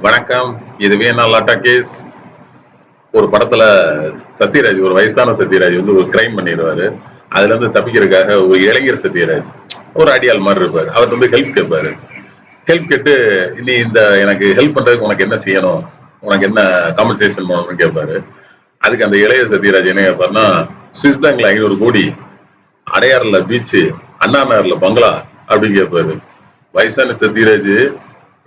வணக்கம். இது வேணா லாட்டா கேஸ். ஒரு படத்துல சத்யராஜ் ஒரு வயசான சத்யராஜ் வந்து ஒரு கிரைம் பண்ணிடுவாரு. அதுல இருந்து தப்பிக்கிறதுக்காக ஒரு இளைஞர் சத்யராஜ் ஒரு அடியாள் மாதிரி இருப்பாரு. அவர் வந்து ஹெல்ப் கேட்பாரு. ஹெல்ப் கேட்டு நீ இந்த எனக்கு ஹெல்ப் பண்றதுக்கு உனக்கு என்ன செய்யணும்? உனக்கு என்ன காம்பன்சேஷன் பண்ணணும்னு கேட்பாரு. அதுக்கு அந்த இளைய சத்யராஜ் என்ன கேட்பாருன்னா சுவிஸ் பேங்க்ல ஐநூறு கோடி அடையாறுல பீச்சு அண்ணா நகர்ல பங்களா அப்படின்னு கேட்பாரு. வயசான சத்யராஜ்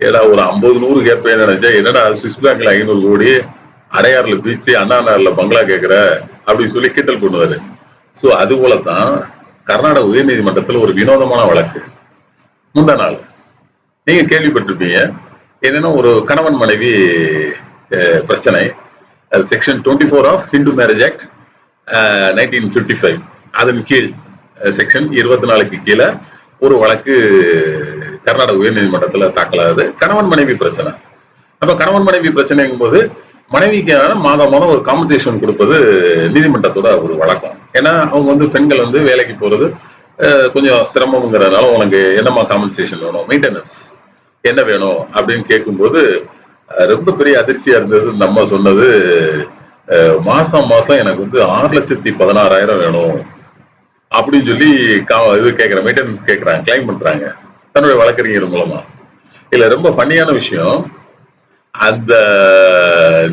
ஏடா ஒரு ஐம்பது நூறு கேட்பேன்னு நினைச்சா என்னடா சுவிஸ் பேங்க்ல ஐநூறு கோடி அடையாறுல பீச் அண்ணா நகர்ல பங்களா கேட்கிற அப்படின்னு சொல்லி கிண்டல் பண்ணுவாரு. சோ அது போலதான் கர்நாடக உயர்நீதிமன்றத்துல ஒரு வினோதமான வழக்கு. முந்தா நாள். நீங்க கேள்விப்பட்டிருப்பீங்க. என்னன்னா ஒரு கணவன் மனைவி பிரச்சனை. Section twenty four of Hindu marriage act nineteen fifty five அதன் கீழ் செக்ஷன் இருபத்தி நாலுக்கு கீழே ஒரு வழக்கு கர்நாடக உயர்நீதிமன்றத்தில் தாக்கலாகுது. கணவன் மனைவி பிரச்சனை. அப்ப கணவன் மனைவி பிரச்சனைங்கும் போது மனைவிக்கான மாதம் மாதம் ஒரு காம்பன்சேஷன் கொடுப்பது நீதிமன்றத்தோட ஒரு வழக்கம். ஏன்னா அவங்க வந்து பெண்கள் வந்து வேலைக்கு போறது கொஞ்சம் சிரமங்கிறதுனால உனக்கு என்னமா காம்பன்சேஷன் வேணும்? மெயின்டெனன்ஸ் என்ன வேணும்? அப்படின்னு கேட்கும்போது ரொம்ப பெரிய அதிர்ச்சியா இருந்தது. நம்ம சொன்னது மாதம் மாசம் மாசம் எனக்கு வந்து ஆறு லட்சத்தி பதினாறாயிரம் வேணும். அப்படின்னு சொல்லி கா- இது கேட்கற மெயின்டெனன்ஸ் கேட்கறாங்க கிளைம் பண்றாங்க. தன்னுடைய வழக்கறிஞர் மூலமா. இல்ல ரொம்ப ஃபன்னியான விஷயம். அந்த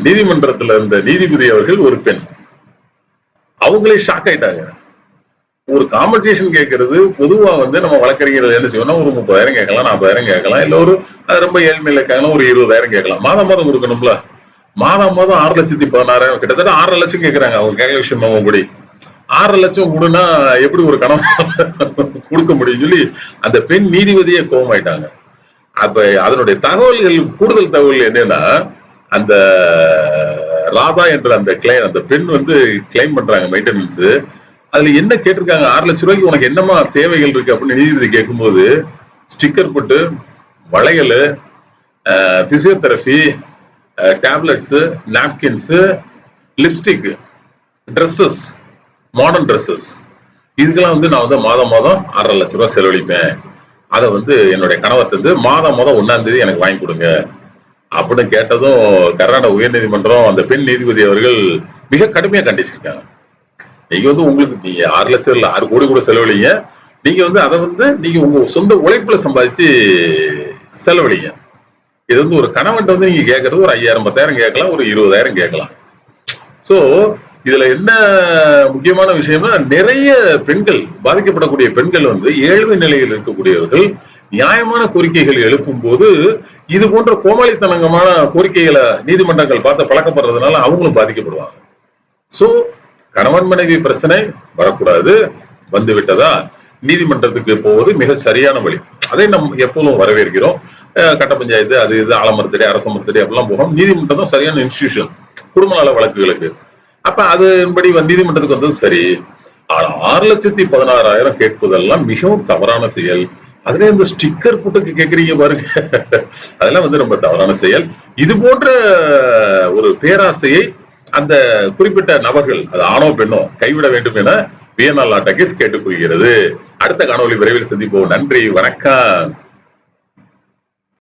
நீதிமன்றத்துல இருந்த நீதிபதி அவர்கள் ஒரு பெண். அவங்களே ஷாக் ஆயிட்டாங்க. ஒரு காம்பன்சேஷன் கேட்கறது பொதுவா வந்து நம்ம வழக்கறிஞர்கள் என்ன செய்வோம்னா ஒரு முப்பதாயிரம் கேட்கலாம் நாற்பதாயிரம் கேட்கலாம் இல்ல ஒரு அது ரொம்ப ஏழ்மையில கேட்கலாம் ஒரு இருபதாயிரம் கேட்கலாம். மாதம் மாதம் கொடுக்கணும்ல. மாதம் மாதம் ஆறு லட்சத்தி பதினாறாயிரம் கிட்டத்தட்ட ஆறரை லட்சம் கேட்கறாங்க அவங்க கேட்க விஷயம் அவங்க ஆறரை லட்சம் கொடுனா எப்படி ஒரு கணவன் கொடுக்க முடியும் சொல்லி அந்த பெண் நீதிபதியே கோவமாயிட்டாங்க அப்ப அதனுடைய தகவல்கள் கூடுதல் தகவல் என்னன்னா அந்த ராதா என்ற அந்த கிளைம் அந்த பெண் வந்து கிளைம் பண்றாங்க மெயின்டெனன்ஸ் அதுல என்ன கேட்டிருக்காங்க? ஆறு லட்சம் ரூபாய்க்கு உனக்கு என்னமா தேவைகள் இருக்கு அப்படின்னு நீதிபதி கேட்கும்போது ஸ்டிக்கர் போட்டு வளையல் physiotherapy tablets napkins lipstick dresses modern dresses இதுக்கெல்லாம் வந்து நான் வந்து மாதம் மாதம் ஆறரை லட்ச ரூபாய் செலவழிப்பேன். அதை வந்து என்னுடைய கணவர்கிட்ட தந்து மாதம் மாதம் ஒன்னாம் தேதி எனக்கு வாங்கி கொடுங்க. அப்படின்னு கேட்டதும் கர்நாடக உயர்நீதிமன்றம் அந்த பெண் நீதிபதி அவர்கள் மிக கடுமையா கண்டிச்சிருக்காங்க. நீங்க வந்து உங்களுக்கு நீங்க ஆறு லட்சம் இல்ல ஆறு கோடி கூட செலவழிங்க. நீங்க வந்து அதை வந்து நீங்க உங்க சொந்த உழைப்புல சம்பாதிச்சு செலவழிங்க. இது வந்து ஒரு கணவன் வந்து நீங்க கேட்கறது ஒரு ஐயாயிரம் பத்தாயிரம் கேட்கலாம் ஒரு இருபதாயிரம் கேட்கலாம். ஸோ இதுல என்ன முக்கியமான விஷயம்னா நிறைய பெண்கள் பாதிக்கப்படக்கூடிய பெண்கள் வந்து ஏழ்மை நிலையில் இருக்கக்கூடியவர்கள் நியாயமான கோரிக்கைகள் எழுப்பும் போது இது போன்ற கோமாளித்தனங்கமான கோரிக்கைகளை நீதிமன்றங்கள் பார்த்து பழக்கப்படுறதுனால அவங்களும் பாதிக்கப்படுவாங்க. சோ கணவன் மனைவி பிரச்சனை வரக்கூடாது. வந்து விட்டதா? நீதிமன்றத்துக்கு போவது மிக சரியான வழி. அதை நம் எப்போதும் வரவேற்கிறோம். அஹ் கட்ட பஞ்சாயத்து அது இது ஆலமரத்தடி அரசமரத்தடி அப்படிலாம் போகும் நீதிமன்றம் தான் சரியான இன்ஸ்டிடியூஷன் குடும்ப நல வழக்குகளுக்கு. அப்ப அதன்படி வந்து நீதிமன்றத்துக்கு வந்தது சரி. ஆனா ஆறு லட்சத்தி பதினாறாயிரம் கேட்பதெல்லாம் மிகவும் தவறான செயல். அதுல இந்த ஸ்டிக்கர் போட்டு கேக்குறீங்க பாருங்க. அதெல்லாம் வந்து ரொம்ப தவறான செயல். இது போன்ற ஒரு பேராசையை அந்த குறிப்பிட்ட நபர்கள் அது ஆணோ பெண்ணோ கைவிட வேண்டும் என வியன்னா லாட்டகிஸ் கேட்டுக்கொள்கிறது அடுத்த காணொலி விரைவில் சந்திப்போம். நன்றி வணக்கம்.